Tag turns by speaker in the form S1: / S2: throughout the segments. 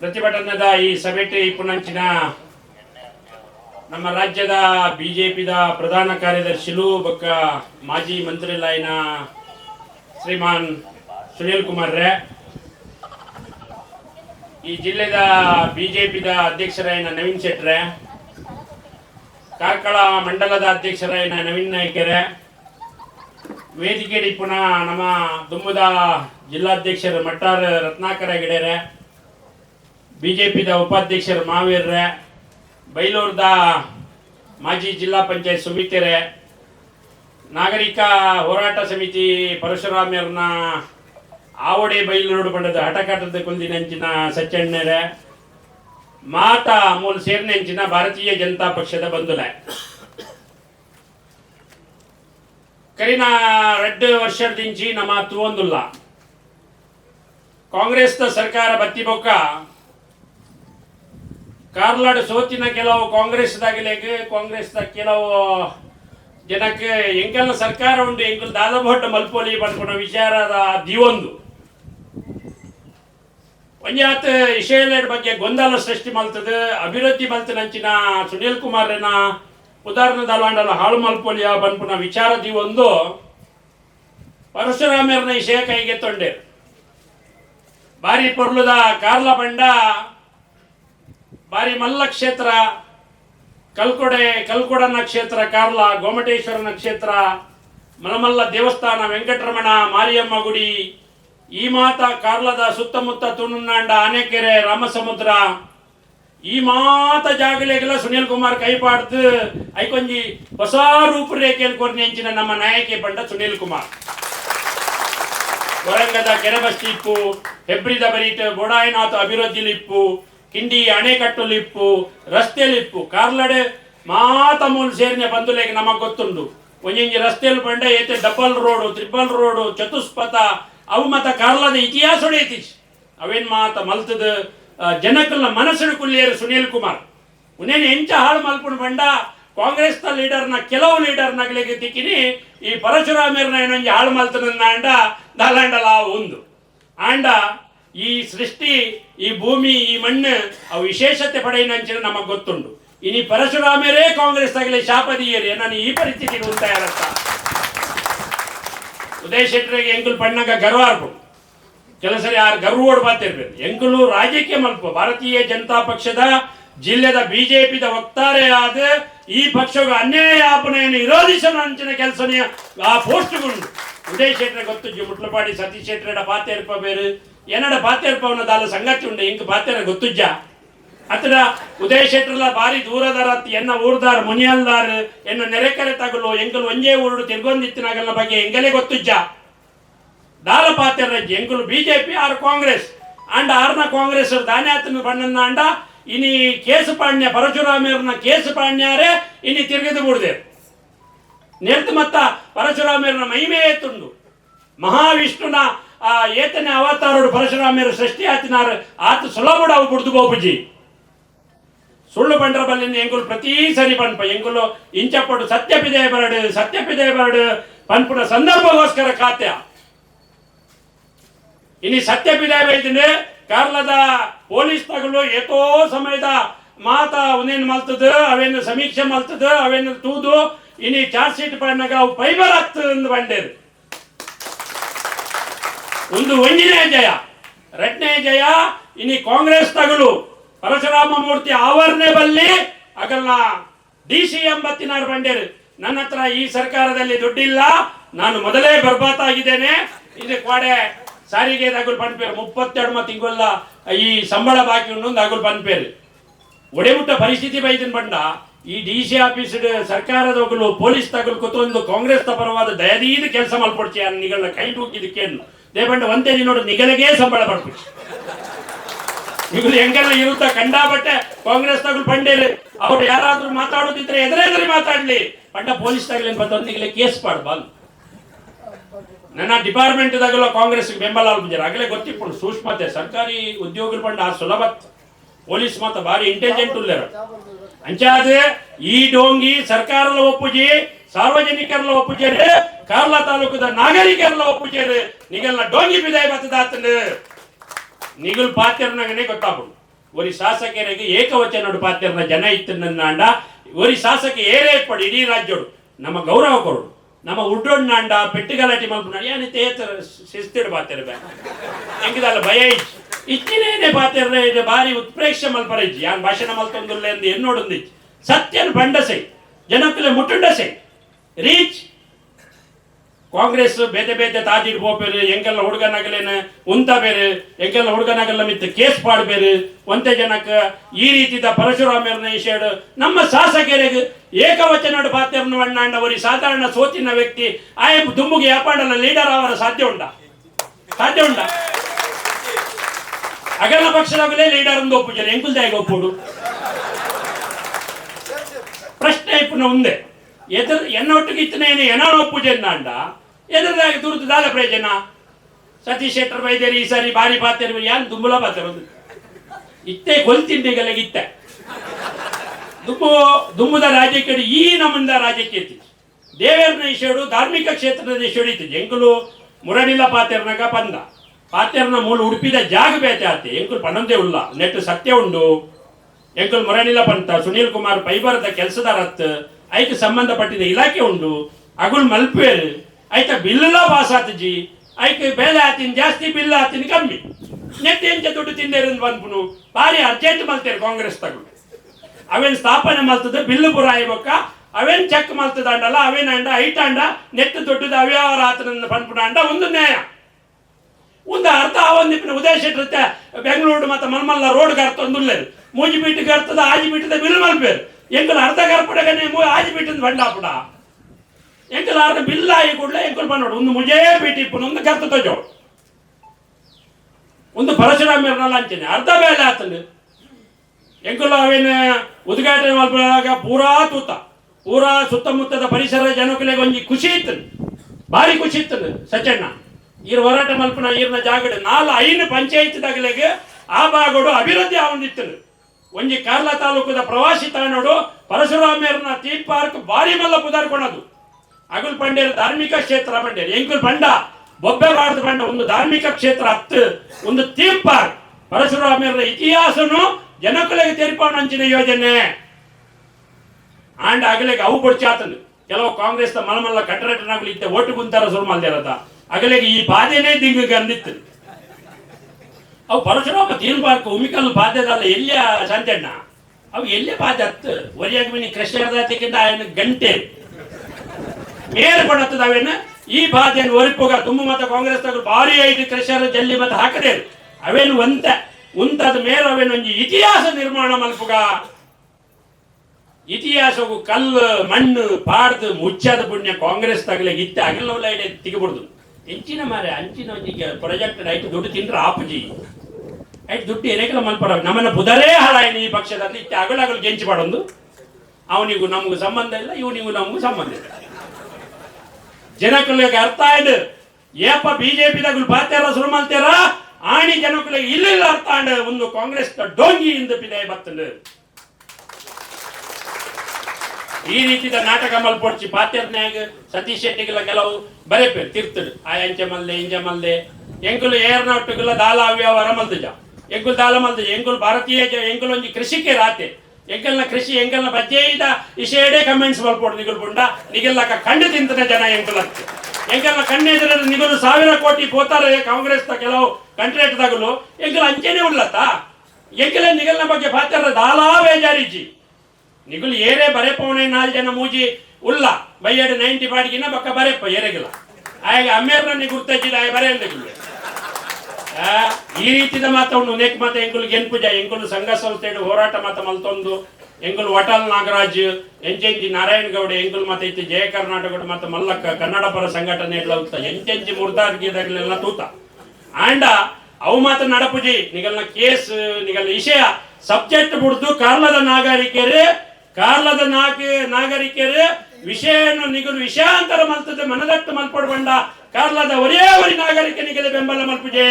S1: ಪ್ರತಿಭಟನೆದ ಈ ಸಭೆಗೆ ಪುನಂಚಿನ ನಮ್ಮ ರಾಜ್ಯದ ಬಿಜೆಪಿದ ಪ್ರಧಾನ ಕಾರ್ಯದರ್ಶಿಲು ಬಕ್ಕ ಮಾಜಿ ಮಂತ್ರಿ ಲಾಯಿನ ಶ್ರೀಮಾನ್ ಸುನೀಲ್ ಕುಮಾರ್ ರೇ. ಈ ಜಿಲ್ಲೆದ ಬಿಜೆಪಿದ ಅಧ್ಯಕ್ಷರಾಯಿನ ನವೀನ್ ಶೆಟ್ರೆ. ಕಾರ್ಕಳ ಮಂಡಲದ ಅಧ್ಯಕ್ಷರಾಯಿನ ನವೀನ್ ನಾಯ್ಕರೆ. ವೇದಿಕೆ ಡಿಪ್ಪುನ ನಮ್ಮ ದುಮ್ಮದ ಜಿಲ್ಲಾಧ್ಯಕ್ಷರ ಮಟ್ಟಾರ ರತ್ನಾಕರ ಗಿಡರೆ ಬಿಜೆಪಿದ ಉಪಾಧ್ಯಕ್ಷರು ಮಾವೀರ್ರೆ, ಬೈಲೂರ್ದ ಮಾಜಿ ಜಿಲ್ಲಾ ಪಂಚಾಯತ್ ಸುಮಿತೆರೆ, ನಾಗರಿಕ ಹೋರಾಟ ಸಮಿತಿ ಪರಶುರಾಮ್ಯರನ್ನ ಆವಡೆ ಬೈಲೂರು ಬಣ್ಣದ ಹಠಕಾಟದ ಕುಂದಿನಂಚಿನ ಸಚ್ಚಣ್ಣರೆ, ಮಾತ ಮೂಲ ಸೇರ್ನೆಂಚಿನ ಭಾರತೀಯ ಜನತಾ ಪಕ್ಷದ ಬಂಧುಲೆ. ಕರಿನ ರೆಡ್ ವರ್ಷದಿಂಚಿ ನಮ್ಮ ತೂವೊಂದುಲ್ಲ ದ ಸರ್ಕಾರ ಬತ್ತಿ ಬೊಕ್ಕ ಕಾರ್ಲಾಡ್ ಸೋತಿನ ಕೆಲವು ಕಾಂಗ್ರೆಸ್ ಕಾಂಗ್ರೆಸ್ದ ಕೆಲವು ಜನಕ್ಕೆ ಎಂಕೆಲ್ಲ ಸರ್ಕಾರ ಉಂಟು ಎಂಕಲ್ ದಾದಭಟ್ಟ ಮಲ್ಪೋಲಿ ಬಂದ್ಕೊಂಡ ವಿಚಾರದ ದಿವೊಂದು ಒಂಜಾತ್ ಇಶೇಲೆಡ್ ಬಗ್ಗೆ ಗೊಂದಲ ಸೃಷ್ಟಿ ಮಲ್ತದ, ಅಭಿವೃದ್ಧಿ ಮಲ್ತನಂಚಿನ ಸುನೀಲ್ ಕುಮಾರ್ನ ಉದಾಹರಣೆ ದಲಾಂಡಲ ಹಾಳು ಮಲ್ಪೋಲಿಯ ಬನ್ಪುನ ವಿಚಾರ ದಿವೊಂದು ಪರಶುರಾಮರ್ನ ವಿಷಯ ಕೈಗೆ ತೊಂಡೆ. ಬಾರಿ ಪೊರ್ಲುದ ಕಾರ್ಲ ಬಂಡ ಬಾರಿ ಮಲ್ಲ ಕ್ಷೇತ್ರ, ಕಲ್ಕೊಡೆ ಕಲ್ಕೊಡ ನಕ್ಷೇತ್ರ ಕಾರ್ಲ ಗೋಮಟೇಶ್ವರ ನಕ್ಷೇತ್ರ ಮಲಮಲ್ಲ ದೇವಸ್ಥಾನ, ವೆಂಕಟರಮಣ, ಮಾರಿಯಮ್ಮ ಗುಡಿ, ಈ ಮಾತ ಕಾರ್ಲದ ಸುತ್ತಮುತ್ತ ತುಣುನಾಂಡ ಆನೆಕೆರೆ, ರಾಮಸಮುದ್ರ, ಈ ಮಾತ ಜಾಗಲೆಗೆಲ್ಲ ಸುನೀಲ್ ಕುಮಾರ್ ಕೈಪಾಡ್ದು ಐಕೊಂಜಿ ಹೊಸ ರೂಪುರೇಖೆಯನ್ನು ಕೊರ್ನೆಂಚಿನ ನಮ್ಮ ನಾಯಕಿ ಬಂಡ ಸುನೀಲ್ ಕುಮಾರ್. ವರಂಗದ ಕೆರೆಬಸ್ತಿ ಇಪ್ಪು ಹೆಬ್ರಿದ ಬರೀಟ್, ಬೋಡಾಯನಾಥ ಅಭಿವೃದ್ಧಿಲಿಪ್ಪು ಕಿಂಡಿ ಅಣೆಕಟ್ಟುಲಿಪ್ಪು ರಸ್ತೆಲಿಪ್ಪು ಕಾರ್ಲಡೆ ಮಾತ ಮೂಲ ಸೇರಿನ ಬಂದುಲೆಗೆ ನಮಗ್ ಗೊತ್ತುಂಡು ಒಂಜೊಂಜಿ ರಸ್ತೆಲ್ ಬಂಡ, ಏತೆ ಡಬಲ್ ರೋಡು, ತ್ರಿಬಲ್ ರೋಡು, ಚತುಷ್ಪಥ ಅವು ಮತ ಕಾರ್ಲದ ಇತಿಹಾಸ ಐತಿಚ್ ಅವೇನ್ ಮಾತ ಮಲ್ತದ ಜನಕಲ್ನ ಮನಸ್ಸಿನ ಕುಲ್ಲಿಯರು ಸುನೀಲ್ ಕುಮಾರ್. ಉನೇನು ಎಂಚ ಹಾಳು ಮಲ್ಪುಣ ಬಂಡ ಕಾಂಗ್ರೆಸ್ ಲೀಡರ್ನ, ಕೆಲವು ಲೀಡರ್ನಗಳಿಗೆ ತಿಕ್ಕಿನಿ, ಈ ಪರಶುರಾಮರ್ನ ಏನೊಂಜಿ ಹಾಳು ಮಲ್ತದ ಅಂಡ ಲಾವ್ ಒಂದು ಆಂಡ ಈ ಸೃಷ್ಟಿ, ಈ ಭೂಮಿ, ಈ ಮಣ್ಣು, ಅವು ವಿಶೇಷತೆ ಪಡೆಯಿನಂಚಿನ ನಮಗೆ ಗೊತ್ತುಂಡು ಇನಿ ಪರಶುರಾಮರೇ ಕಾಂಗ್ರೆಸ್ ಆಗಲಿ ಶಾಪದೀಯರೇ, ನಾನು ಈ ಪರಿಸ್ಥಿತಿ ಉಂಟಾಯರತ್ತ ಉದಯ್ ಶೆಟ್ಟರಿಗೆ ಎಂಕುಲ್ ಪಣ್ಣಗ ಗರ್ವ ಆರ್ಬು ಕೆಲಸ ಯಾರು ಗರ್ವೋಡ್ ಬಾತಿರ್ಬೇಕು ಎಂಕುಲು ರಾಜಕೀಯ ಮಲ್ಪ. ಭಾರತೀಯ ಜನತಾ ಪಕ್ಷದ ಜಿಲ್ಲೆದ ಬಿಜೆಪಿದ ವಕ್ತಾರೆ ಆದ ಈ ಪಕ್ಷಗ ಅನ್ಯಾಯ ಆಪನೆಯನ್ನು ವಿರೋಧಿಸಲು ಅಂಚಿನ ಕೆಲಸನೇ ಆ ಪೋಸ್ಟ್ಗಳು ಉದಯ ಶೆಟ್ಟರೆ ಗೊತ್ತು ಮುಟ್ಲಪಾಡಿ ಸತೀಶ್ ಶೆಟ್ಟರ ಪಾತೇರ್ಪ ಬೇರು. ಏನಡ ಪವನ ದಾಲ ಸಂಗತಿ ಉಂಡೆ ಇಂಕ ಪಾತೇರ ಗೊತ್ತುಜ್ಜ? ಅತ್ರ ಉದಯ ಕ್ಷೇತ್ರದ ಬಾರಿ ದೂರದಾರ ಎನ್ನ ಊರ್ದಾರ್, ಮುನಿಯಲ್ದಾರ್, ಎನ್ನ ನೆರೆಕರೆ ತಗಲು ಎಂಕಲು ಒಂಜೇ ಊರು ತಿರ್ಗೊಂದಿತ್ತಿನಾಗಲ್ಲ ಬಗ್ಗೆ ಎಂಗಲೇ ಗೊತ್ತುಜ್ಜ? ದಾಲ ಪಾತ್ರ ಎಂಕುಲು ಬಿಜೆಪಿ ಆರ್ ಕಾಂಗ್ರೆಸ್? ಅಂಡ ಆರ್ನ ಕಾಂಗ್ರೆಸ್ ದಾನ್ಯಾತನ ಬಣ್ಣನ ಅಂಡ, ಇನಿ ಕೇಸು ಪಾಣ್ಯ ಪರಶುರಾಮೀರ್ನ ಕೇಸು ಪಾಣ್ಯಾರೆ ಇನಿ ತಿರುಗಿದು ಬಿಡ್ದೆ ನೆರ್ತು ಮತ್ತ ಪರಶುರಾಮರ್ನ ಮಹಿಮೆ ಎತ್ತುಂಡು ಮಹಾವಿಷ್ಣುನ ಆ ಏತನೆ ಅವತಾರೋಡು ಪರಶುರಾಮರು ಸೃಷ್ಟಿ ಆತಿನಾರ ಆತ ಸುಲಭುಡ ಅವು ಬಿಡ್ದು ಗೋಪುಜಿ ಸುಳ್ಳು ಬಂಡ್ರ ಬಲ್ಲಿಂದ ಎಂಗುಲು ಪ್ರತಿ ಸರಿ ಬನ್ಪ ಎಂಗುಲು ಇಂಚಪಡು ಸತ್ಯಪಿದೆ ಬರಡು ಸತ್ಯಪಿದೆ ಬರಡು ಪನ್ಪುಡ ಸಂದರ್ಭಗೋಸ್ಕರ ಖಾತೆ ಇನಿ ಸತ್ಯ ಬೈದಿನ, ಕಾರ್ಲದ ಪೊಲೀಸ್ ತಗಲು ಏತೋ ಸಮಯದ ಮಾತ ಅವನೇನು ಮಲ್ತದ, ಅವೇನು ಸಮೀಕ್ಷೆ ಮಲ್ತದ, ಅವೇನು ತೂದು, ಇನಿ ಚಾರ್ಜ್ ಶೀಟ್ ಬಂದಾಗ ಅವು ಫೈಬರ್ ಆಗ್ತದೆ ಬಂಡೇರು. ಒಂದು ಒಂದಿನೇ ಜಯ. ರಟ್ನೆ ಜಯ, ಇನಿ ಕಾಂಗ್ರೆಸ್ ತಗಲು. ಪರಶುರಾಮ ಮೂರ್ತಿ ಆವರಣೆ ಬಲ್ಲಿ ಅಗಲ್ಲ ಡಿ ಸಿ ಎಂಬತ್ತಿನಾರು ಬಂಡೇರು. ನನ್ನ ಹತ್ರ ಈ ಸರ್ಕಾರದಲ್ಲಿ ದುಡ್ಡಿಲ್ಲ. ನಾನು ಮೊದಲೇ ಬರ್ಬಾತಾಗಿದ್ದೇನೆ. ಇದು ಕೋಡೆ ಸಾರಿಗೆ ಅಗಲು ಪನ್ಪೇರು. ಮುಪ್ಪತ್ತೆರಡು ತಿಂಗಳ ಈ ಸಂಬಳ ಬಾಕಿ ಉಂಡು ಅಗಲು ಪನ್ಪೇರು. ಒಡೆಮುಟ್ಟ ಪರಿಸ್ಥಿತಿ ಬೈದಿನ ಬಂಡ. ಈ ಡಿ ಸಿ ಆಫೀಸ್ ಸರ್ಕಾರದ ಹೋಗಲು ಪೊಲೀಸ್ ತಗಲು ಕೂತೊಂದು ಕಾಂಗ್ರೆಸ್ ಪರವಾದ ದಯದೀದ ಕೆಲಸ ಮಲ್ಪಡ್ಚಿ. ಆ ನಿಗಳನ್ನ ಕೈ ತೂಕಿದಕ್ಕೇನು ದೇಬಂಡ ಒಂದೇ ನೋಡು, ನಿಗಲಿಗೆ ಸಂಬಳ ಪಡ್ಬಿಟ್ಟು ಇವ್ರು ಹೆಂಗೆಲ್ಲ ಇರುತ್ತ? ಕಂಡಾಬಟ್ಟೆ ಕಾಂಗ್ರೆಸ್ ತಗೊಂಡು ಬಂಡೇರಿ ಅವ್ರು ಯಾರಾದ್ರೂ ಮಾತಾಡೋದಿದ್ರೆ ಎದುರೇ ಎದುರು ಮಾತಾಡ್ಲಿ. ಪಂಡ ಪೊಲೀಸ್ ತಗಲಿ ಬಂದೊಂದಿಗೆ ಕೇಸ್ ಪಾಡ್ ಬಂದು. ನನ್ನ ಡಿಪಾರ್ಟ್ಮೆಂಟ್ ದಾಗಲ್ಲ ಕಾಂಗ್ರೆಸ್ ಬೆಂಬಲ ಬಂದಿರ ಆಗಲೇ ಗೊತ್ತಿಪ್ಪು ಸೂಕ್ಷ್ಮತೆ, ಸರ್ಕಾರಿ ಉದ್ಯೋಗರು ಪಂಡ ಆ ಸುಲಭತ್ ಪೊಲೀಸ್ ಮಾತ ಭಾರಿ ಇಂಟೆಲಿಜೆಂಟ್ ಉಳ್ಳೇರು. ಅಂಚಾದ್ರೆ ಈ ಡೋಂಗಿ ಸರ್ಕಾರದ ಒಪ್ಪುಜಿ ಸಾರ್ವಜನಿಕರಲ್ಲ ಒಪ್ಪುಜೇರಿ ಕಾರ್ಲ ತಾಲೂಕದ ನಾಗರಿಕರೆಲ್ಲ ಒಪ್ಪುಜೇರಿ ನೀಗೆಲ್ಲ ಡೋಂಗಿ ಬಿದಾಯ ಬತ್ತದಾತನ ನಿಗಲ್ ಪಾತ್ರನಾಗನೇ ಗೊತ್ತಾಗ್ಬಿಡು ಒರಿ ಶಾಸಕರಿಗೆ ಏಕವಚನ ಪಾತ್ರನ ಜನ ಇತ್ತು ನನ್ನ ಒರಿ ಶಾಸಕ ಏರೇ ಪಡಿ, ಇಡೀ ರಾಜ್ಯೋಡು. ನಮ್ಮ ಗೌರವ ಕೊಡು. ನಮ್ಮ ನಾಂಡ ಪೆಟ್ಟಿಗಲಾಟಿ ಮಲ್ಪನಾಡಿ ಏನಿತ್ತು ಶಿಸ್ತಿಡ್ ಪಾತಿರ್ಬೇ ಹೆಂಗಿದಲ್ಲ ಭಯ ಇಚ್ಚು ಇಚ್ಚಿನೇನೆ ಪಾತಿರ್ರೆ ಇದು ಬಾರಿ ಉತ್ಪ್ರೇಕ್ಷ ಮಲ್ಪರ ಇಜ್ಜಿ ಯಾನ್ ಭಾಷಣ ಮಲ್ತೊಂದುಲ್ಲ ಎಂದು ಎನ್ನೋಡೊಂದು ಇಜ್ಜಿ ಸತ್ಯನ್ ಬಂಡಸೈ ಜನಕ್ಕಲೆ ಮುಟ್ಟುಂಡಸೈ ರೀಚ್ ಕಾಂಗ್ರೆಸ್ ಬೇತೆ ಬೇತೆ ತಾಜಿಡ್ ಹೋಗ್ಬೇರು ಹೆಂಗೆಲ್ಲ ಹುಡುಗನಾಗಲೇನ, ಉಂತ ಬೇರೆ, ಹೆಂಗೆಲ್ಲ ಹುಡುಗನಾಗಲ್ಲ ಮಿತ್ತ ಕೇಸ್ ಪಾಡ್ಬೇರು ಒಂದೇ ಜನಕ್ಕ ಈ ರೀತಿದ ಪರಶುರಾಮರನ್ನ ಇಶೇಡು ನಮ್ಮ ಶಾಸಕರಿಗೆ ಏಕವಚನ ಪಾತ್ರವನ್ನು ಅಣ್ಣಾಂಡವರಿ ಸಾಧಾರಣ ಸೋತಿನ ವ್ಯಕ್ತಿ ಆಯ ದುಂಬುಗೆ ಯಾಪಾಡಲ್ಲ ಲೀಡರ್ ಅವರ ಸಾಧ್ಯ ಉಂಟ? ಸಾಧ್ಯ ಉಂಟ? ಅಗಲ ಪಕ್ಷದಾಗಲೇ ಲೀಡರ್ ಒಂದು ಒಪ್ಪುಜನ ಹೆಂಗುಲ್ದಾಗಿ ಒಪ್ಪುಡು? ಪ್ರಶ್ನೆ ಪುನಃ ಉಂದೆ ಎದುರು ಎನ್ನೊಟ್ಟಿಗೆ ಇತ್ತನೇನು ಪೂಜೆ ನಾಂಡ ಎದುರುದಾಗಿ ದುರ್ದು ದಾದ ಪ್ರಯೋಜನ. ಸತೀಶ್ ಶೆಟ್ಟರ್ ಬೈದೇರಿ ಈ ಸಾರಿ ಬಾರಿ ಪಾತ್ರ ಯಾನ್ ದುಂಬುಲ ಪಾತ್ರ ಇತ್ತೆ ಕೊಲ್ತಿಂಡಿಗಲೆ ಇತ್ತೆ. ದುಂಬು ದುಮ್ಮದ ರಾಜಕೀಯ ಈ ನಮ್ಮಂದ ರಾಜಕೀಯ ಇತ್ತು ದೇವೇರನ ಇಶೋಡು ಧಾರ್ಮಿಕ ಕ್ಷೇತ್ರದ ಇಶೋಡು ಇತ್ತು ಎಂಕುಲು ಮುರಡಿಲ ಪಾತೆರ್ನಾಗ ಬಂದ. ಪಾತೆರ್ನ ಮೂಲ ಉಡುಪಿದ ಜಾಗ ಬೇತೆ ಆತಿ. ಎಂಕುಲು ಪಣಂದೇ ಉಲ್ಲ ನೆಟ್ಟು ಸತ್ಯ ಉಂಡು. ಎಂಕುಲ್ ಮುರಣಿಲ ಪಂತ ಸುನೀಲ್ ಕುಮಾರ್ ಪೈಬರದ ಕೆಲಸದಾರತ್. ಐಕ್ ಸಂಬಂಧಪಟ್ಟಿದ ಇಲಾಖೆ ಉಂಡು. ಅಗುಳ್ ಮಲ್ಪೇರ್ ಐತ ಬಿಲ್ಲ ಪಾಸ್ ಆತಜಿ. ಐಕ್ ಬೇಲೆ ಆತಿನ, ಜಾಸ್ತಿ ಬಿಲ್ಲ ಆತಿನ, ಕಮ್ಮಿ. ನೆಟ್ ಎಂಚ ದುಡ್ಡು ತಿಂದೇರಿಂದ ಬಂದ್ಪುನು ಭಾರಿ ಅರ್ಜೆಂಟ್ ಮಲ್ತೇರು ಕಾಂಗ್ರೆಸ್ ತಗೊಂಡು. ಅವೇನ್ ಸ್ಥಾಪನೆ ಮಲ್ತದ, ಬಿಲ್ಲು ಬುರಾಯಿಬಕ್ಕ ಅವೇನ್ ಚೆಕ್ ಮಲ್ತದ ಅಂಡಲ್ಲ, ಅವೇನ್ ಅಂಡ, ಐಟ್ ಅಂಡ. ನೆಟ್ ದೊಡ್ಡದ ಅವ್ಯವಹಾರ ಆತನ ಪನ್ಪುನ ಅಂಡ ಒಂದು ನ್ಯಾಯ. ಒಂದು ಅರ್ಥ ಅವೊಂದಿಪ್ಪಿನ ಉದ್ದೇಶ ಇಟ್ಟಿರುತ್ತೆ. ಬೆಂಗಳೂರು ಮತ್ತೆ ಮಲ್ಮಲ್ಲ ರೋಡ್ ಒಂದು ಮೂಜಿ ಬೀಟಿಗೆ ಅರ್ಥದ ಆಜಿ ಬೀಟದ ಬಿಲ್ ಮಲ್ಪೇರು ಎಂಕಲ್ ಅರ್ಧ ಕರ್ಪಡಗನೆ ಮೂ ಆಜಿ ಬೀಟದ ಬಂಡಾಪುಡ ಎಂಕಲ್ ಅರ್ಧ ಬಿಲ್ಲ ಆಗಿ ಕೂಡಲೇ ಎಂಕಲ್ ಬಂದೋಡು ಒಂದು ಮುಜೇ ಬೀಟಿ ಇಪ್ಪು ಒಂದು ಕರ್ತ ತಜೋ ಒಂದು ಪರಶುರಾಮ ಅಂಚನೆ ಅರ್ಧ ಬೇಲೆ ಆತಂದು. ಎಂಕುಲು ಅವೇನು ಉದ್ಘಾಟನೆ ಮಲ್ಪದಾಗ ಪೂರಾ ತೂತ. ಪೂರಾ ಸುತ್ತಮುತ್ತದ ಪರಿಸರ ಜನಕಲಿಗೆ ಒಂಜಿ ಖುಷಿ ಇತ್ತು ಭಾರಿ ಖುಷಿ ಇತ್ತು ಸಚಣ್ಣ ಈರ್ ಹೋರಾಟ ಮಲ್ಪನ ಈರ್ನ ಜಾಗಡೆ ನಾಲ್ ಐನು ಪಂಚಾಯತ್ದಾಗಲಿಗೆ ಆ ಭಾಗಡು ಅಭಿವೃದ್ಧಿ ಆವಂದಿತ್ತು ಒಂಜಿ ಕಾರ್ಲ ತಾಲೂಕದ ಪ್ರವಾಸಿ ತಾಣೋಡು ಪರಶುರಾಮೇರ್ನ ಥೀಮ್ ಪಾರ್ಕ್ ಬಾರಿ ಮಲ್ಲ ಪುದಾರ್ಕೊಳದು ಅಗುಲ್ ಪಂಡೇರ್ ಧಾರ್ಮಿಕ ಕ್ಷೇತ್ರ ಪಂಡೇರ್ ಎಂಕುಲ್ ಬಂಡ ಬೊಬ್ಬೆ ಬಾರ್ದು ಬಂಡ ಒಂದು ಧಾರ್ಮಿಕ ಕ್ಷೇತ್ರ ಹತ್ತು, ಒಂದು ಥೀಮ್ ಪಾರ್ಕ್. ಪರಶುರಾಮೇರ್ನ ಇತಿಹಾಸನು ಜನಕುಲೆಗೆ ತೆರಿಪಾಣ ಅಂಚಿನ ಯೋಜನೆ. ಆಂಡ ಅಗಲೆಗೆ ಅವು ಬಡ್ಚಾತನು ಕೆಲವು ಕಾಂಗ್ರೆಸ್ ಮಲಮಲ್ಲ ಕಟ್ಟಡನಾಗ್ಲಿ ಇದ್ದೆ ಓಟು ಕುಂತಾರ ಸುರು ಮಲ್ದಿರತ್ತ ಅಗಲೆಗೆ ಈ ಬಾಧೆನೇ ದಿಂಗಿಗೆ ಅಂದಿತ್ತು. ಅವು ಪರಶುರಾಮ ತೀರ್ಮಾರ್ಕ ಉಮಿಕಲ್ಲು ಬಾಧ್ಯದಲ್ಲ ಎಲ್ಲಿ ಸಂತೆಣ್ಣ ಅವು ಎಲ್ಲಿ ಬಾಧ್ಯ? ಹತ್ತು. ಒರಿಯಾಗಿ ಮಿನಿ ಕೃಷ್ಣಕ್ಕಿಂತ ಆಯನ ಗಂಟೆ. ಮೇಲೆ ಕೊಡತ್ತದ ಈ ಬಾಧೆಯನ್ನು ಒರಿಪೋಗ ತುಂಬ ಮತ್ತು ಕಾಂಗ್ರೆಸ್ ತಗೊಂಡು ಬಾರಿ ಐದು ಕೃಷ್ಣರ ಜಲ್ಲಿ ಮತ್ತೆ ಹಾಕದೆ ಅವೇನು ಒಂತ ಉಂತಾದ ಮೇಲೆ ಅವೇನು ಒಂದು ಇತಿಹಾಸ ನಿರ್ಮಾಣ ಮಲ್ಪುಗ? ಇತಿಹಾಸವು ಕಲ್ಲು, ಮಣ್ಣು, ಪಾಡ್ದು ಮುಚ್ಚಾದ ಪುಣ್ಯ ಕಾಂಗ್ರೆಸ್ ತಗಲೆ ಇತ್ತೆ ಅಗಲವಲ್ಲ ತೆಗಿಬಿಡ್ದು. ಹೆಂಚಿನ ಮಾರೆ ಅಂಚಿನ ಒಂದಿಗೆ ಪ್ರಾಜೆಕ್ಟ್ ರೈಟ್ ದುಡ್ಡು ತಿಂದ್ರೆ ಆಪಜಿ. ಐಟು ದುಡ್ಡು ಏನೇಕಲ ಮಲ್ಪರ ನಮ್ಮನ್ನ ಬುಧರೇ ಹಾಳಾಯಿನ ಈ ಪಕ್ಷದಲ್ಲಿ ಇತ್ತ ಅಗಲಗಲು ಗೆಂಚಿ ಮಾಡೊಂದು ಅವನಿಗೂ ನಮಗೂ ಸಂಬಂಧ ಇಲ್ಲ, ಇವನಿಗೂ ನಮಗೂ ಸಂಬಂಧ ಇಲ್ಲ. ಜನಕುಲಿಗೆ ಅರ್ಥ ಆಯ್ತು. ಏಪ ಬಿಜೆಪಿದಾಗ ಪಾತ್ಯಾರ ಶುರು ಮಾಡ್ತಾರ? ಆಣಿ ಜನಕುಲಿಗೆ ಇಲ್ಲಿಲ್ಲ ಅರ್ಥ ಆಂಡ ಒಂದು ಕಾಂಗ್ರೆಸ್ ಡೋಂಗಿ ಇಂದು ಪಿದೆ ಬರ್ತಂದು ಈ ರೀತಿದ ನಾಟಕ ಮಲ್ಪೊಡ್ಚಿ ಪಾತ್ಯರ್ನ್ಯಾಗ ಸತೀಶ್ ಶೆಟ್ಟಿಗೆಲ್ಲ ಕೆಲವು ಬರೆಪೇರು ತಿರ್ತಡು ಆ ಎಂಚೆ ಮಲ್ಲೆ ಇಂಜೆ ಮಲ್ಲೆ ಎಂಕುಲು ಏರ್ನಾಟುಗೆಲ್ಲ ದಾಲ ಅವ್ಯವಹಾರ ಮಲ್ದಜ ಎಂಕುಲು ದಾಲ ಎಂಕುಲು ಭಾರತೀಯ ಜ ಒಂದು ಕೃಷಿಕೆ ರಾತೆ ಎಂಕಲ್ನ ಕೃಷಿ ಎಂಕಲ್ನ ಬಜ್ಜೆಯಿದ ಇಶೇಡೆ ಕಮೆಂಟ್ಸ್ ಮಲ್ಪೊಡು ನಿಗುಲ್ ಪುಂಡ ನಿಗೆಲ್ಲ ಕಂಡು ತಿಂತನ ಜನ ಎಂಕುಲಕ್ಕೆ ಎಂಕಲ್ನ ಕಣ್ಣೆದುರ ನಿಗುಲು ಸಾವಿರ ಕೋಟಿ ಪೋತಾರೆ ಕಾಂಗ್ರೆಸ್ ತ ಕೆಲವು ಕಂಟ್ರೇಟ್ ತಗಲು ಎಂಕಲ್ ಅಂಚೆನೆ ಉಳ್ಳತ್ತ. ಎಂಕಲ ನಿಗಲ್ನ ಬಗ್ಗೆ ಪಾತ್ರ ದಾಲಾ ಬೇಜಾರಿಜಿ ಏರೆ ಏರೇ ಬರೆಪವನೆ ನಾಲ್ ಜನ ಮೂಜಿ ಉಲ್ಲ ಬೈಯಡ್ ನೈಂಟಿ ಪಾಡಿಗಿನ ಬಕ್ಕ ಬರೆಪ್ಪ ಏರೆಗಿಲ್ಲ. ಆಗ ಅಮ್ಮೇರ್ನ ನಿ ಗುರ್ತಜ್ಜಿದ ಆಯ ಬರೆಯಲ್ ನಿಗುಲು ಆ, ಈ ರೀತಿದ ಮಾತ ಉಂಡು ಅನೇಕ ಮಾತ ಎಂಕುಲು ಗೆನ್ಪುಜ, ಎಂಕುಲು ಸಂಘ ಸಂಸ್ಥೆ ಹೋರಾಟ ಮಾತ ಮಲ್ತೊಂದು. ಎಂಕುಲು ವಟಾಲ್ ನಾಗರಾಜ್, ಎಂಜೆಂಜಿ ನಾರಾಯಣ ಗೌಡ, ಎಂಕುಲು ಮಾತ ಇತ್ತು. ಜಯ ಕರ್ನಾಟಕ ಮಾತ ಮಲ್ಲಕ್ಕ, ಕನ್ನಡ ಪರ ಸಂಘಟನೆ ಎಲ್ಲ ಎಂಚೆಂಚಿ ಮುರ್ದಾರ್ಗಿದಾಗಲೆಲ್ಲ ತೂತ. ಆಂಡ, ಅವು ಮಾತ ನಡಪುಜಿ. ನಿಗಲ್ನ ಕೇಸ್ ನಿಗಲ್ ವಿಷಯ. ಸಬ್ಜೆಕ್ಟ್ ಬಿಡ್ದು ಕಾರ್ಲದ ನಾಗರಿಕರೇ, ಕಾರ್ಲದ ನಾಗ ವಿಷಯ ವಿಷಯವನ್ನು ನಿಗಲು ವಿಷಯಾಂತರ ಮಲ್ತದೆ, ಮನದಟ್ಟು ಮಲ್ಪಡ್ಬಂಡ ಕಾರ್ಲದ ಒರೇ ಒರಿ ನಾಗರಿಕ ನಿಗಲೆ ಬೆಂಬಲ ಮಲ್ಪುಜೆ.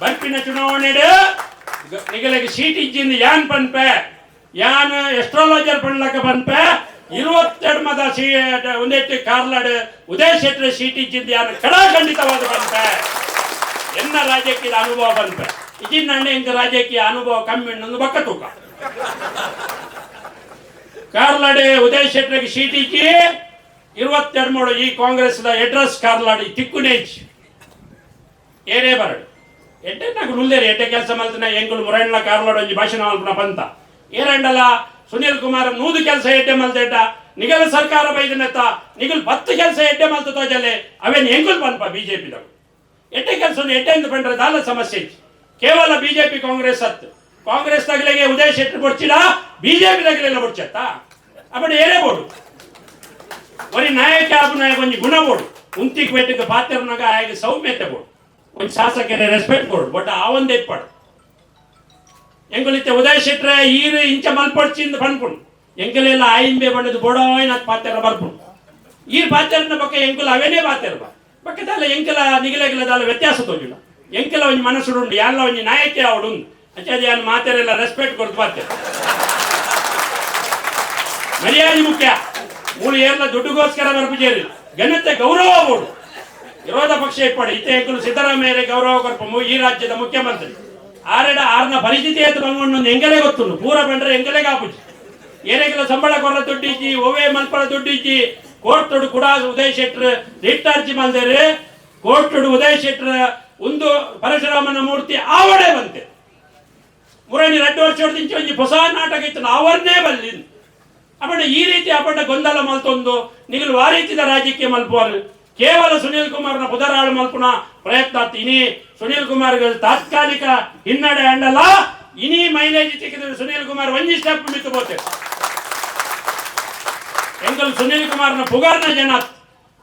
S1: ಬರ್ಪಿನ ಚುನಾವಣೆ ನಿಗಲಿಗೆ ಸೀಟ್ ಇಜ್ಜಿಂದ ಯಾನ್ ಪನ್ಪೆ ಯಾನ್ ಎಸ್ಟ್ರಾಲಜರ್ ಪಣ್ಲಕ್ಕ ಪನ್ಪೆ ಇರುವತ್ತೆರಡು ಮದ ಸೀ ಒಂದೆಟ್ಟು ಕಾರ್ಲಾಡ್ ಉದಯ ಶೆಟ್ರ ಸೀಟ್ ಇಜ್ಜಿಂದ ಯಾನ್ ಕಡಾಖಂಡಿತವಾದ ಪನ್ಪೆ ಎನ್ನ ರಾಜಕೀಯದ ಅನುಭವ ಅನುಭವ ಬಂತೆ ಇಜಿನ್ನಣ್ಣೆ ಇಂಕ ರಾಜಕೀಯ ಅನುಭವ ಕಮ್ಮಿ ಒಂದು ಬಕ್ಕ ತೂಕ. ಕಾರ್ಲಾಡೆ ಉದಯ್ ಸೀಟ್ ಸೀಟಿಗೆ ಮೂರು ಈ ಕಾಂಗ್ರೆಸ್ದ ಅಡ್ರೆಸ್ ಕಾರ್ಲಾಡಿ ತಿಕ್ಕುನೇಜ್ ಏರೇ ಬರಡು ಎಂಟೆ నాకు ನುಲ್ದೇರಿ ಎಂಟೆ ಕೆಲಸ ಮಲ್ತನ ಎಂಗುಲು ಮುರಣ್ಣ ಕಾರ್ಲಾಡು ಒಂಜಿ ಭಾಷಣ ಮಲ್ಪುನ ಪಂತ. ಏನಂಡಲ್ಲ ಸುನೀಲ್ ಕುಮಾರ್ ನೂದು ಕೆಲಸ ಎಡ್ಡೆ ಮಲ್ತೆಟ ನಿಗಲ ಸರ್ಕಾರ ಬೈದನೆತ್ತ ನಿಗಲ್ ಪತ್ತು ಕೆಲಸ ಎಡ್ಡೆ ಮಲ್ತ ತೋಜಲೆ ಅವೇನ್ ಎಂಗುಲ್ ಪನ್ಪ ಬಿಜೆಪಿದವು? ಎಡ್ಡೆ ಕೆಲಸ ಎಡ್ಡೆ ಎಂದು ಪಂಡ್ರೆ ದಾಲ ಸಮಸ್ಯೆ. ಕೇವಲ ಬಿಜೆಪಿ ಕಾಂಗ್ರೆಸ್ ಹತ್ತು ಕಾಂಗ್ರೆಸ್ ತಗಲಿಗೆ ಉದಯ ಶೆಟ್ಟಿ ಬೊಡ್ಚಿಡ ಬಿಜೆಪಿ ತಗಲೆಲ್ಲ ಬೊಡ್ಚತ್ತ ಅಪಡೆ ಏರೇ ಬೋಡು. ಒರಿ ನಾಯಕ ಆಪುನ ಒಂಜಿ ಗುಣ ಬೋಡು ಉಂತಿಕ್ ಬೇಟಿಗೆ ಪಾತ್ರನಾಗ ಆಯ್ಕೆ ಸೌಮ್ಯತೆ ಕೊಡು. ಒಂದು ಶಾಸಕರ ರೆಸ್ಪೆಕ್ಟ್ ಕೊಡು ಬಟ್ ಆ ಒಂದೇ ಏರ್ಪಾಡು ಎಂಗುಲಿತ್ತೆ ಉದಯ ಶೆಟ್ರೆ, ಈರು ಇಂಚ ಮಲ್ಪಡ್ಚಿಂದ ಬಂದ್ಕೊಂಡು ಎಂಗಲೆಲ್ಲ ಆಯಿಂಬೆ ಬಂಡದು ಬೋಡೋಯ್ನ ಪಾತ್ರ ಬರ್ಪುಂಡು ಈ ಪಾತ್ರನ ಬಕ್ಕ ಎಂಕುಲ ಅವೇನೇ ಪಾತ್ರ ಬಾ ಬಕ್ಕದಲ್ಲ ಎಂಕಲ ನಿಗಲೆಗಲದಲ್ಲ ವ್ಯತ್ಯಾಸ ತೋಜಿಲ್ಲ. ಎಂಕಲ ಒಂಜಿ ಮನಸ್ಸುಡುಂಡು ಎಲ್ಲ ಒಂಜಿ ನಾಯಕಿ ಅವಡು ಅಚ್ಚಾದ ಅಲ್ಲಿ ಮಾತೆರೆಲ್ಲ ರೆಸ್ಪೆಕ್ಟ್ ಕೊಡ್ತು ಪಾತ್ರ. ಮರ್ಯಾದೆ ಮುಖ್ಯ. ಮೂಳು ಏರ್ಲ ದುಡ್ಡುಗೋಸ್ಕರ ಬರ್ಪುಜೇರಿ ಘನತೆ ಗೌರವ ಮೂಡು. ವಿರೋಧ ಪಕ್ಷ ಇಪ್ಪಡು ಇತ್ತೆ ಹೆಗ್ಗಲು ಸಿದ್ದರಾಮಯ್ಯ ಗೌರವ ಕೊರ್ಪಮು ಈ ರಾಜ್ಯದ ಮುಖ್ಯಮಂತ್ರಿ. ಆರೆಡ ಆರ್ನ ಪರಿಸ್ಥಿತಿ ಎತ್ತು ಬಂಗೊಂಡು ಎಂಗಲೇ ಗೊತ್ತು ಪೂರ ಬಂದ್ರೆ ಎಂಗಲೇ ಕಾಪುಜಿ ಏನೆಲ್ಲ ಸಂಬಳ ಕೊರ ದುಡ್ಡಿಜ್ಜಿ ಒವೆ ಮಲ್ಪಳ ದುಡ್ಡಿಜ್ಜಿ ಕೋರ್ಟ್ ತೊಡು ಕೂಡ ಉದಯ್ ಶೆಟ್ರ್ ರಿಟ್ ಅರ್ಜಿ ಕೋರ್ಟ್ ತೊಡು ಉದಯ್ ಶೆಟ್ರ್ ಒಂದು ಪರಶುರಾಮನ ಮೂರ್ತಿ ಆವಡೆ ಬಂತೆ. ಮುರಣಿ ಎರಡು ವರ್ಷ ಹೊಡೆದಿಂಚಿ ಹೊಸ ನಾಟಕ ಇತ್ತು ಅವರನ್ನೇ ಬಲ್ಲಿ ಅಪಡ ಈ ರೀತಿ ಅಪಂಡ ಗೊಂದಲ ಮಲ್ತೊಂದು ನಿಗಲು ಆ ರೀತಿದ ರಾಜಕೀಯ ಮಲ್ಪುವರು ಕೇವಲ ಸುನೀಲ್ ಕುಮಾರ್ನ ಪುದರಾಳು ಮಲ್ಪುನ ಪ್ರಯತ್ನ ಇನಿ ಸುನೀಲ್ ಕುಮಾರ್ ತಾತ್ಕಾಲಿಕ ಹಿನ್ನಡೆ ಅಂಡಲ್ಲ. ಇನಿ ಮೈಲೇಜ್ ಸಿಕ್ಕಿದ್ರೆ ಸುನೀಲ್ ಕುಮಾರ್ ಒಂಜಿ ಸ್ಟೆಪ್ ಮಿತ್ತು ಬೋತೆ ಎಂಕಲ್ ಸುನೀಲ್ ಕುಮಾರ್ನ ಪುಗಾರ್ನ ಜನ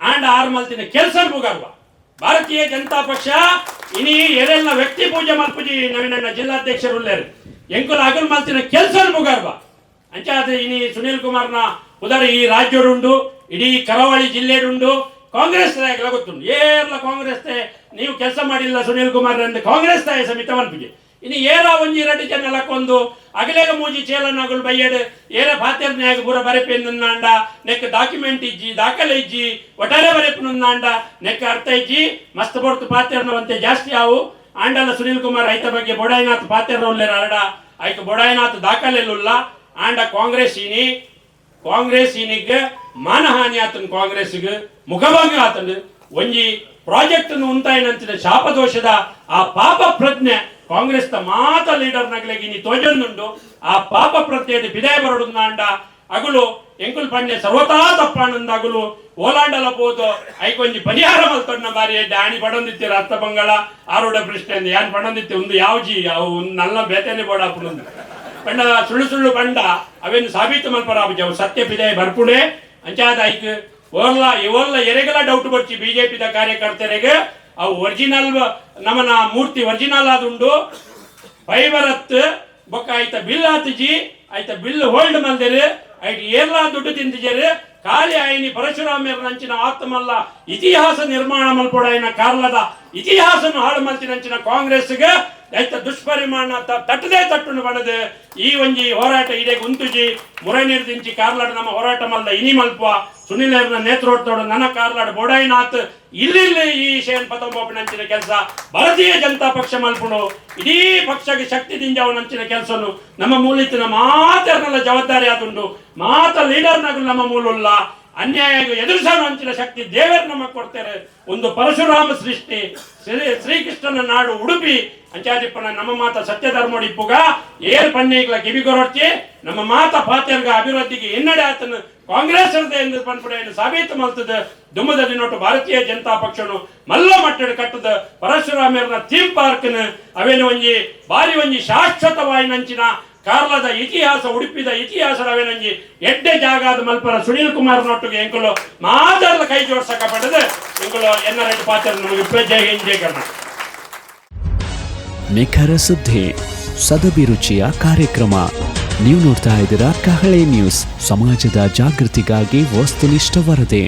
S1: ಆಂಡ್ ಆರ್ ಮಲ್ತಿನ ಕೆಲಸ ಪುಗಾರ್ವ. ಭಾರತೀಯ ಜನತಾ ಪಕ್ಷ ಇನಿ ಎರೆಲ್ಲ ವ್ಯಕ್ತಿ ಪೂಜೆ ಮಲ್ಪುಜಿ ನವೀನಣ್ಣ ಜಿಲ್ಲಾಧ್ಯಕ್ಷರು ಎಂಕುಲ್ ಅಗಲ್ ಮಲ್ತಿನ ಕೆಲಸ ಪುಗಾರ್ವ. ಅಂಚಾದ ಇನಿ ಸುನೀಲ್ ಕುಮಾರ್ನ ಉದರ ಈ ರಾಜ್ಯಡುಂಡು ಇಡೀ ಕರಾವಳಿ ಜಿಲ್ಲೆಡುಂಡು ಕಾಂಗ್ರೆಸ್ ನಾಯಕರ ಗೊತ್ತುಂಡು ಏರ್ಲ ಕಾಂಗ್ರೆಸ್ ನೀವು ಕೆಲಸ ಮಾಡಿಲ್ಲ ಸುನೀಲ್ ಕುಮಾರ್ ಎಂದು ಕಾಂಗ್ರೆಸ್ ತಾಯ ಸಮಿತ ಮನ್ಪಿಗೆ. ಇನ್ನು ಏರ ಒಂಜಿ ರಡ್ಡಿ ಜನ ಲಕ್ಕೊಂದು, ಅಗಲೇಗ ಮೂಜಿ ಚೇಲನಗಳು ಬಯ್ಯಡ್ ಏರ ನ್ಯಾಗ ಪೂರ ಬರೆಪೆಂದುನ್ನಾಂಡ ನೆಕ್ ಡಾಕ್ಯುಮೆಂಟ್ ಇಜ್ಜಿ, ದಾಖಲೆ ಇಜ್ಜಿ, ಒಟ್ಟಾರೆ ಬರೆಪುನುನ್ನಾಂಡ ನೆಕ್ ಅರ್ಥ ಇಜ್ಜಿ, ಮಸ್ತ್ ಬೊರ್ತು ಪಾತ್ಯರ್ನವಂತೆ ಜಾಸ್ತಿ ಆವು. ಆಂಡಲ ಸುನೀಲ್ ಕುಮಾರ್ ಐತ ಬಗ್ಗೆ ಬೊಡಾಯಿನಾಥ್ ಪಾತ್ರ ಉಲ್ಲೇರ ಅರಡ ಆಯ್ತು ಬೊಡಾಯಿನಾಥ್ ದಾಖಲೆ ಉಲ್ಲ ಆಂಡ ಕಾಂಗ್ರೆಸ್ ಇನಿ ಕಾಂಗ್ರೆಸ್ ಇನಿಗ್ ಮಾನಹಾನಿ ಆತನ ಕಾಂಗ್ರೆಸ್ಗೆ ಮುಖಭಂಗ ಆತನ ಒಂಜಿ ಪ್ರಾಜೆಕ್ಟ್ ಉಂಟಾಯಿನಂತಿನ ಶಾಪದೋಷದ ಆ ಪಾಪ ಪ್ರಜ್ಞೆ ಕಾಂಗ್ರೆಸ್ ದ ಮಾತ ಲೀಡರ್ ನಗಲಿಗೆ ಇನಿ ತೋಜೊಂದುಂಡು, ಆ ಪಾಪ ಪ್ರಜ್ಞೆದ ಬಿದಾಯ ಬರಡು ಅಂಡ ಅಗಲು ಎಂಕುಲ್ ಪಣ್ಯ ಸರ್ವತಾ ತಪ್ಪಾನಂದ ಅಗುಲು ಓಲಾಂಡಲ ಪೋದು ಐಕೊಂಜಿ ಪರಿಹಾರ ಮಲ್ತೊಂಡ ಬಾರಿ ಆಣಿ ಪಡೊಂದಿತ್ತೀರ ಅರ್ಥ ಬಂಗಳ ಆರೋಡ ಪ್ರಶ್ನೆ ಯಾನ್ ಪಡೊಂದಿತ್ತಿ ಒಂದು ಯಾವ್ಜಿ ಅವು ನಲ್ಲ ಬೇತನೆ ಬೋಡಾಪುನೊಂದು. ಪಂಡ ಸುಳ್ಳು ಸುಳ್ಳು ಪಂಡ ಅವೇನು ಸಾಬೀತು ಸತ್ಯ ಪಿದೆ ಬರ್ಪುಡೆ ಅಂಚಾದ ಐಕ್ ಓರ್ಲ ಇವರ್ಲ ಎರೆಗಲ ಡೌಟ್ ಬರ್ಚಿ ದ ಕಾರ್ಯಕರ್ತರಿಗೆ. ಅವು ಒರಿಜಿನಲ್ ನಮನ ಮೂರ್ತಿ ಒರಿಜಿನಲ್ ಆದುಂಡು ಫೈಬರತ್, ಬೊಕ್ಕ ಆಯ್ತ ಬಿಲ್ ಆತಜಿ, ಆಯ್ತ ಬಿಲ್ ಹೋಲ್ಡ್ ಮಲ್ದೇರಿ. ಆಯ್ತ ಏರ್ಲಾ ದುಡ್ಡು ತಿಂದಿಜೇರಿ. ಖಾಲಿ ಆಯ್ನಿ ಪರಶುರಾಮ ನಂಚಿನ ಆತ್ಮಲ್ಲ ಇತಿಹಾಸ ನಿರ್ಮಾಣ ಮಲ್ಪೊಡಾಯಿನ ಕಾರ್ಲದ ಇತಿಹಾಸನು ಹಾಳು ಮಲ್ತಿನಂಚಿನ ಕಾಂಗ್ರೆಸ್ಗೆ ಐತ ದುಷ್ಪರಿಮಾಣ ತಟ್ಟದೆ ತಟ್ಟದೇ ಬಣದ ಬಣದು ಈ ಒಂಜಿ ಹೋರಾಟ ಇದೆ ಗುಂತುಜಿ ಮುರನಿರ್ದಿಂಚಿ ಕಾರ್ಲಾಡ್ ನಮ್ಮ ಹೋರಾಟ ಮಲ್ಲ ಇನಿ ಮಲ್ಪ ಸುನಿಲೇರ್ನ ನೇತೃತ್ವದ ನನ್ನ ಕಾರ್ಲಾಡ್ ಬೋಡಾಯಿನಾಥ್ ಇಲ್ಲಿ ಈ ಶೇನ್ ಪತಂಬೋಪಿನಂಚಿನ ಕೆಲಸ. ಭಾರತೀಯ ಜನತಾ ಪಕ್ಷ ಮಲ್ಪುಣು. ಇಡೀ ಪಕ್ಷಕ್ಕೆ ಶಕ್ತಿ ದಿಂಜವನಂಚಿನ ಕೆಲಸನು. ನಮ್ಮ ಮೂಲಿತಿನ ಮಾತರ್ನೆಲ್ಲ ಜವಾಬ್ದಾರಿ ಆದುಂಡು ಮಾತ ಲೀಡರ್ನಾಗ ನಮ್ಮ ಮೂಲುಲ್ಲ. ಅನ್ಯಾಯ ಹಂಚಿನ ಶಕ್ತಿ ದೇವರು ನಮಗೆ ಕೊಡ್ತಾರೆ. ಒಂದು ಪರಶುರಾಮ ಸೃಷ್ಟಿ, ಶ್ರೀ ಶ್ರೀಕೃಷ್ಣನ ನಾಡು ಉಡುಪಿ. ಅಂಚಾದಿಪ್ಪನ ನಮ್ಮ ಮಾತ ಸತ್ಯ ಪುಗ ಏರ್ ಪನ್ನೀಗ್ಲ ಕಿವಿಗೊರೊಚ್ಚಿ ನಮ್ಮ ಮಾತ ಪಾತ್ಯರ್ಗ ಅಭಿವೃದ್ಧಿಗೆ ಹಿನ್ನಡೆ ಆತನ. ಕಾಂಗ್ರೆಸ್ ಎಂದು ಪನ್ಪುಡೆಯನ್ನು ಸಾಬೀತು ಮಲ್ತದ ದುಮ್ಮದ ನೋಟ ಭಾರತೀಯ ಜನತಾ ಪಕ್ಷನು. ಮಲ್ಲ ಮಟ್ಟಡ ಕಟ್ಟದ ಪರಶುರಾಮರ್ನ ಥೀಮ್ ಪಾರ್ಕ್ನ ಅವೇನು ಒಂಜಿ ಬಾರಿ ಒಂಜಿ ಶಾಶ್ವತವಾಯಿ ನಂಚಿನ ಕಾರ್ಲದ ಇತಿಹಾಸ ಉಡುಪಿದ ಇತಿಹಾಸ ರವೇನಂಜಿ ಎಡ್ಡೆ ಜಾಗಾದ ಮಲ್ಪರ ಸುನೀಲ್ ಕುಮಾರ್ ನೊಟ್ಟಿಗೆ ಎಂಕುಲು ಮಾತಾಡದ ಕೈ ಜೋಡ್ಸಕ ಪಡೆದು ಎಂಕುಲು ಎನ್ನ ರೆಡ್ಡಿ ಪಾತ್ರ ನಮಗೆ ಜೈ ಹಿಂದ್ ಜೈ ಕರ್ನಾಟಕ
S2: ನಿಖರ ಸುದ್ದಿ ಸದಭಿರುಚಿಯ ಕಾರ್ಯಕ್ರಮ. ನೀವು ನೋಡ್ತಾ ಇದ್ದೀರಾ ಕಹಳೆ ನ್ಯೂಸ್. ಸಮಾಜದ ಜಾಗೃತಿಗಾಗಿ ವಸ್ತುನಿಷ್ಠ ವರದಿ.